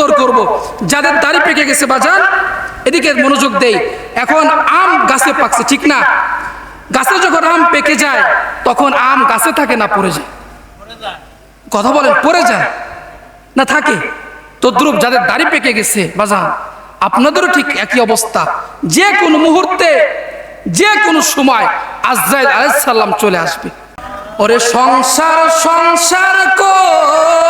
সুন্দর করব। যাদের দাড়ি পেকে গেছে বাজান, এদিকে মনোযোগ দেই। এখন আম গাছে পাকছে, ঠিক না? গাছে যখন আম পেকে যায়, তখন আম গাছে থাকে না, পড়ে যায়। কথা বলেন, পড়ে যায়? না থাকে? তদ্রুপ যাদের দাড়ি পেকে গেছে, বাজান, আপনাদেরও ঠিক একই অবস্থা। যে কোনো মুহূর্তে, যে কোনো সময় আজরাইল আলাইসাল্লাম চলে আসবে। ওরে সংসার সংসার কইরা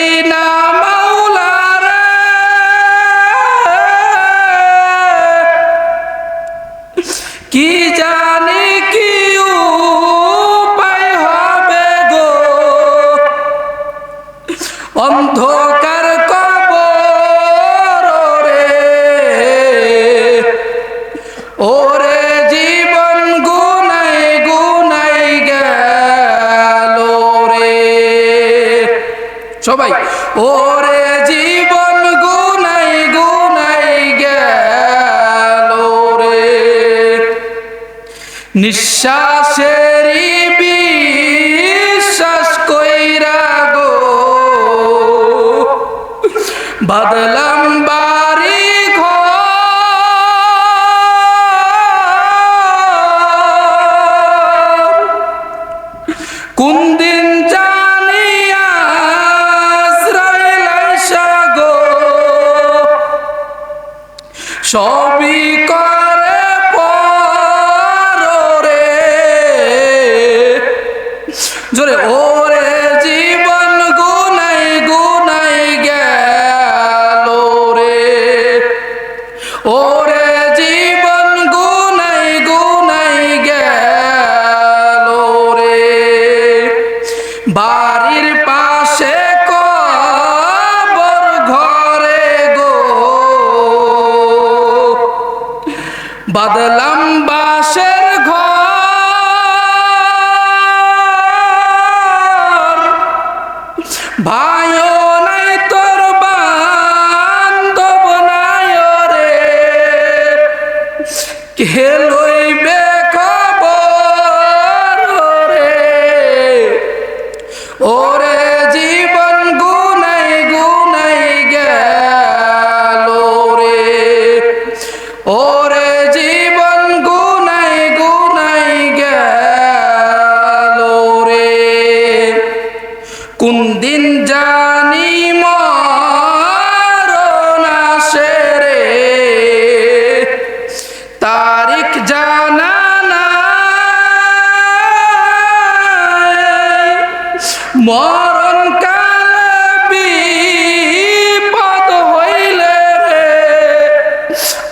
অন্ধকার কবর রে। ওরে জীবন গুনাই গুনাই গেল রে। সবাই, ওরে জীবন গুনাই গুনাই গেল রে। নিঃশ্বাসেরই বাদলাম বাড়ি কোন দিন জানি আজরাইল আইসা গো সবই করে পরে জোরে ওরে ওরে কে লইবে? মরণ কালে বিপদ হইলে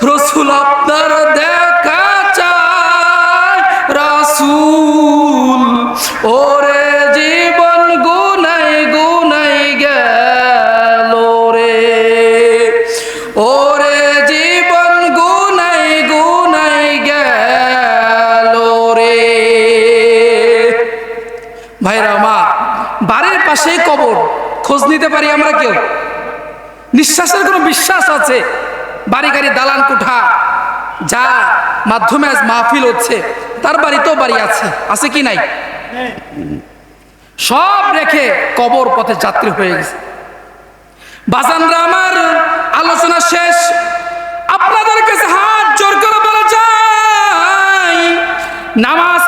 রসুল আপনার দেখা চায়, রাসুল। ওরে জীবন গুনাই গুনাই গেল রে। ওরে জীবন গুনাই গুনাই গেল রে। ভাইরা বাড়ির পাশেই কবর। খোঁজ নিতে পারি আমরা কেউ? নিঃশ্বাসের কোনো বিশ্বাস আছে? বাড়ি গাড়ি, দালান, কোঠা, যা মাধ্যমে আজ মাহফিল হচ্ছে, তার বাড়িতেও বাড়ি আছে আছে কি নাই? সব রেখে কবর পথে যাত্রী হয়ে গেছে। বাজানরা, আমার আলোচনা শেষ। আপনাদের কাছে হাত জোর করে বলা যায় নামাজ